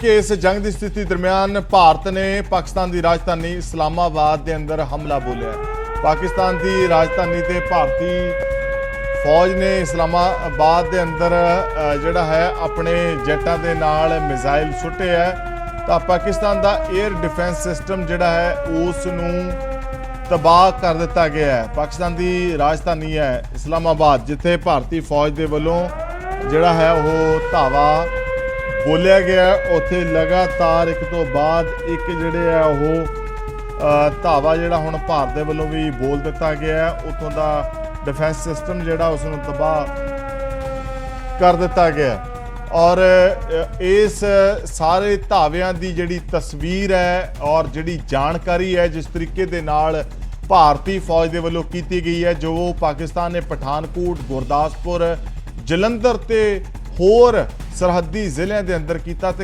ਕਿ ਇਸ ਜੰਗ ਦੀ ਸਥਿਤੀ ਦਰਮਿਆਨ ਭਾਰਤ ਨੇ ਪਾਕਿਸਤਾਨ ਦੀ ਰਾਜਧਾਨੀ ਇਸਲਾਮਾਬਾਦ ਦੇ ਅੰਦਰ ਹਮਲਾ ਬੋਲਿਆ। ਪਾਕਿਸਤਾਨ ਦੀ ਰਾਜਧਾਨੀ ਤੇ ਭਾਰਤੀ ਫੌਜ ਨੇ ਇਸਲਾਮਾਬਾਦ ਦੇ ਅੰਦਰ ਜਿਹੜਾ ਹੈ, ਆਪਣੇ ਜੈਟਾਂ ਦੇ ਨਾਲ ਮਿਜ਼ਾਈਲ ਸੁੱਟੇ ਹੈ। ਤਾਂ ਪਾਕਿਸਤਾਨ ਦਾ 에ਅਰ ਡਿਫੈਂਸ ਸਿਸਟਮ ਜਿਹੜਾ ਹੈ ਉਸ ਨੂੰ ਤਬਾਹ ਕਰ ਦਿੱਤਾ ਗਿਆ ਹੈ। ਪਾਕਿਸਤਾਨ ਦੀ ਰਾਜਧਾਨੀ ਹੈ ਇਸਲਾਮਾਬਾਦ, ਜਿੱਥੇ ਭਾਰਤੀ ਫੌਜ ਦੇ ਵੱਲੋਂ ਜਿਹੜਾ ਹੈ, ਉਹ ਧਾਵਾ ਬੋਲਿਆ ਗਿਆ ਉੱਥੇ ਲਗਾਤਾਰ ਇੱਕ ਤੋਂ ਬਾਅਦ ਇੱਕ ਜਿਹੜੇ ਆ ਉਹ ਧਾਵਾ ਜਿਹੜਾ ਹੁਣ ਭਾਰਤ ਦੇ ਵੱਲੋਂ ਵੀ ਬੋਲ ਦਿੱਤਾ ਗਿਆ ਹੈ ਦਾ ਡਿਫੈਂਸ ਸਿਸਟਮ ਜਿਹੜਾ ਉਸ ਨੂੰ ਤਬਾਹ ਕਰ ਦਿੱਤਾ ਗਿਆ ਔਰ ਇਸ ਸਾਰੇ ਧਾਵਿਆਂ ਦੀ ਜਿਹੜੀ ਤਸਵੀਰ ਹੈ ਔਰ ਜਿਹੜੀ ਜਾਣਕਾਰੀ ਹੈ, ਜਿਸ ਤਰੀਕੇ ਦੇ ਨਾਲ ਭਾਰਤੀ ਫੌਜ ਦੇ ਵੱਲੋਂ ਕੀਤੀ ਗਈ ਹੈ, ਜੋ ਪਾਕਿਸਤਾਨ ਨੇ ਪਠਾਨਕੋਟ, ਗੁਰਦਾਸਪੁਰ, ਜਲੰਧਰ ਤੇ ਹੋਰ ਸਰਹੱਦੀ ਜ਼ਿਲ੍ਹਿਆਂ ਦੇ ਅੰਦਰ ਕੀਤਾ ਤੇ